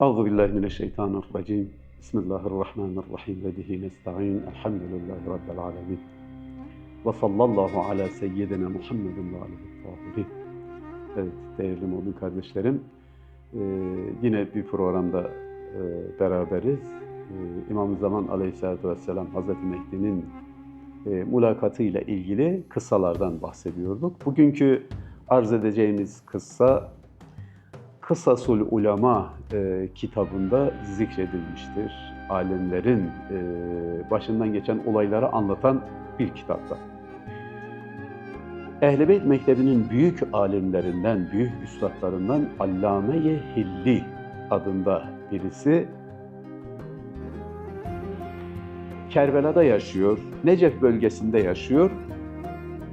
Euzu billahi mineşşeytanirracim. Bismillahirrahmanirrahim ve bihi nestaîn. Elhamdülillahi rabbil alamin. Ve sallallahu ala seyyidina Muhammedin ve alihi. Evet değerli mümin kardeşlerim. e, yine bir programda e, beraberiz. E, İmam-ı Zaman Aleyhisselatü Vesselam Hazreti Mehdi'nin e, mülakatıyla ilgili kıssalardan bahsediyorduk. Bugünkü arz edeceğimiz kıssa Kısasul Ulema e, kitabında zikredilmiştir. Alimlerin e, başından geçen olayları anlatan bir kitapta. Ehl-i Beyt Mektebi'nin büyük alimlerinden, büyük üstadlarından Allame-i Hilli adında birisi Kerbela'da yaşıyor, Necef bölgesinde yaşıyor.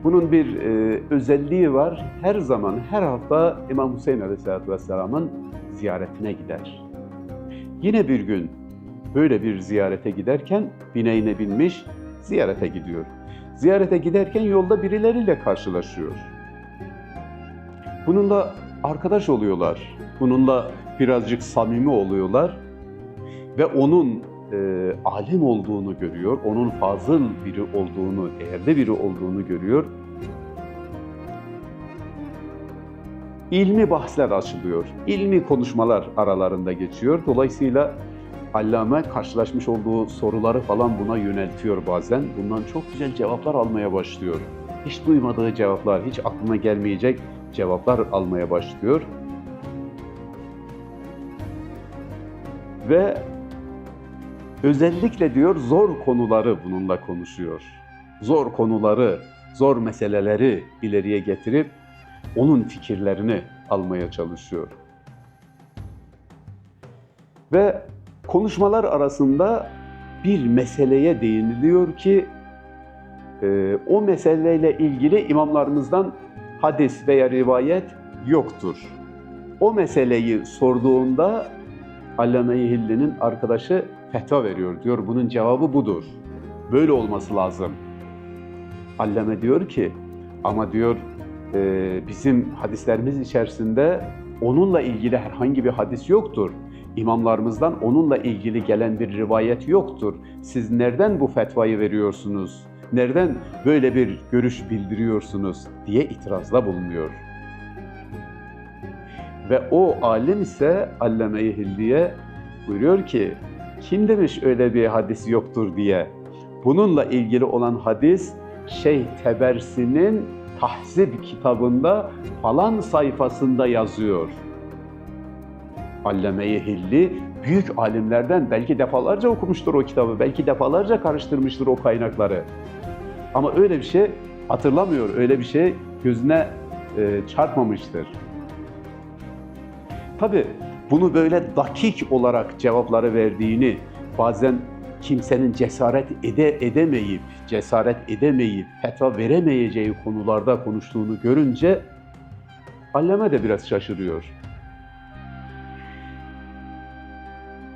Bunun bir e, özelliği var. Her zaman, her hafta İmam Hüseyin Aleyhisselatü Vesselam'ın ziyaretine gider. Yine bir gün böyle bir ziyarete giderken bineğine binmiş ziyarete gidiyor. Ziyarete giderken yolda birileriyle karşılaşıyor. Bununla arkadaş oluyorlar. Bununla birazcık samimi oluyorlar. Ve onun e, alim olduğunu görüyor, onun fazıl biri olduğunu, değerli biri olduğunu görüyor. İlmi bahsler açılıyor, ilmi konuşmalar aralarında geçiyor. Dolayısıyla Allame karşılaşmış olduğu soruları falan buna yöneltiyor bazen. Bundan çok güzel cevaplar almaya başlıyor. Hiç duymadığı cevaplar, hiç aklına gelmeyecek cevaplar almaya başlıyor. Ve özellikle diyor zor konuları bununla konuşuyor. Zor konuları, zor meseleleri ileriye getirip onun fikirlerini almaya çalışıyor. Ve konuşmalar arasında bir meseleye değiniliyor ki e, o meseleyle ilgili imamlarımızdan hadis veya rivayet yoktur. O meseleyi sorduğunda Allame-i Hilli'nin arkadaşı fetva veriyor. Diyor bunun cevabı budur. Böyle olması lazım. Allame diyor ki ama diyor e, bizim hadislerimiz içerisinde onunla ilgili herhangi bir hadis yoktur. İmamlarımızdan onunla ilgili gelen bir rivayet yoktur. Siz nereden bu fetvayı veriyorsunuz? Nereden böyle bir görüş bildiriyorsunuz diye itirazda bulunuyor. Ve o alim ise Allame-i Hilli'ye buyuruyor ki kim demiş öyle bir hadis yoktur diye. Bununla ilgili olan hadis Şeyh Tebersi'nin Tahzib kitabında falan sayfasında yazıyor. Allame-i Hilli büyük alimlerden belki defalarca okumuştur o kitabı, belki defalarca karıştırmıştır o kaynakları. Ama öyle bir şey hatırlamıyor, öyle bir şey gözüne e, çarpmamıştır. Tabi bunu böyle dakik olarak cevapları verdiğini, bazen kimsenin cesaret ede edemeyip, cesaret edemeyip, fetva veremeyeceği konularda konuştuğunu görünce Allame de biraz şaşırıyor.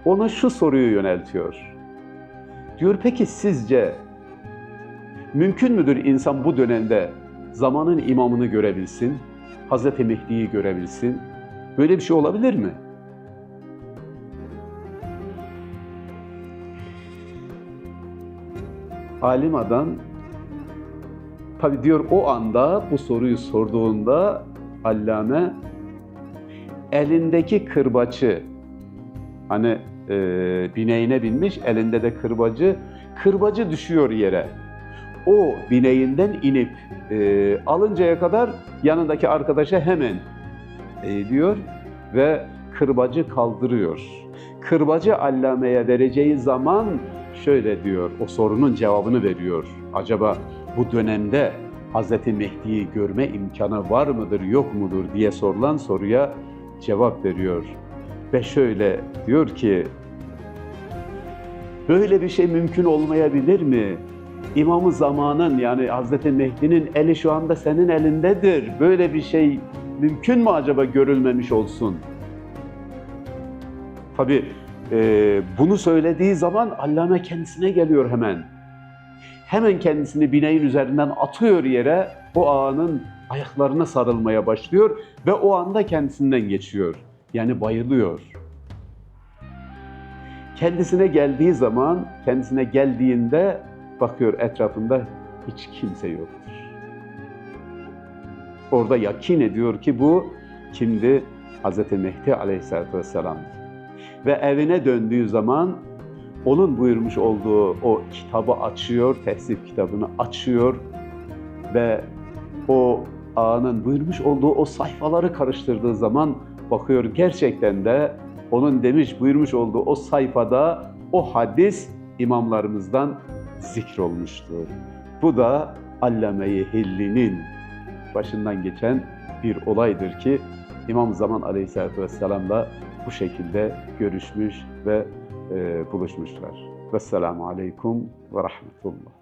Ona şu soruyu yöneltiyor. Diyor peki sizce mümkün müdür insan bu dönemde zamanın imamını görebilsin, Hazreti Mehdi'yi görebilsin? Böyle bir şey olabilir mi? Alim adam tabi diyor o anda bu soruyu sorduğunda allame elindeki kırbacı hani e, bineğine binmiş elinde de kırbacı kırbacı düşüyor yere. O bineğinden inip e, alıncaya kadar yanındaki arkadaşa hemen e, diyor ve kırbacı kaldırıyor. Kırbacı allameye vereceği zaman şöyle diyor, o sorunun cevabını veriyor. Acaba bu dönemde Hz. Mehdi'yi görme imkanı var mıdır, yok mudur diye sorulan soruya cevap veriyor. Ve şöyle diyor ki, böyle bir şey mümkün olmayabilir mi? İmamı zamanın yani Hz. Mehdi'nin eli şu anda senin elindedir. Böyle bir şey mümkün mü acaba görülmemiş olsun? Tabii e, bunu söylediği zaman Allame kendisine geliyor hemen. Hemen kendisini bineğin üzerinden atıyor yere, o ağanın ayaklarına sarılmaya başlıyor ve o anda kendisinden geçiyor. Yani bayılıyor. Kendisine geldiği zaman, kendisine geldiğinde bakıyor etrafında hiç kimse yoktur. Orada yakin ediyor ki bu kimdi? Hz. Mehdi Aleyhisselatü Vesselam. Ve evine döndüğü zaman onun buyurmuş olduğu o kitabı açıyor, tehsip kitabını açıyor ve o ağanın buyurmuş olduğu o sayfaları karıştırdığı zaman bakıyor gerçekten de onun demiş buyurmuş olduğu o sayfada o hadis imamlarımızdan zikrolmuştur. Bu da Allame-i Hilli'nin başından geçen bir olaydır ki İmam Zaman Aleyhisselatü Vesselam'la bu şekilde görüşmüş ve e, buluşmuşlar. Vesselamu Aleyküm ve Rahmetullah.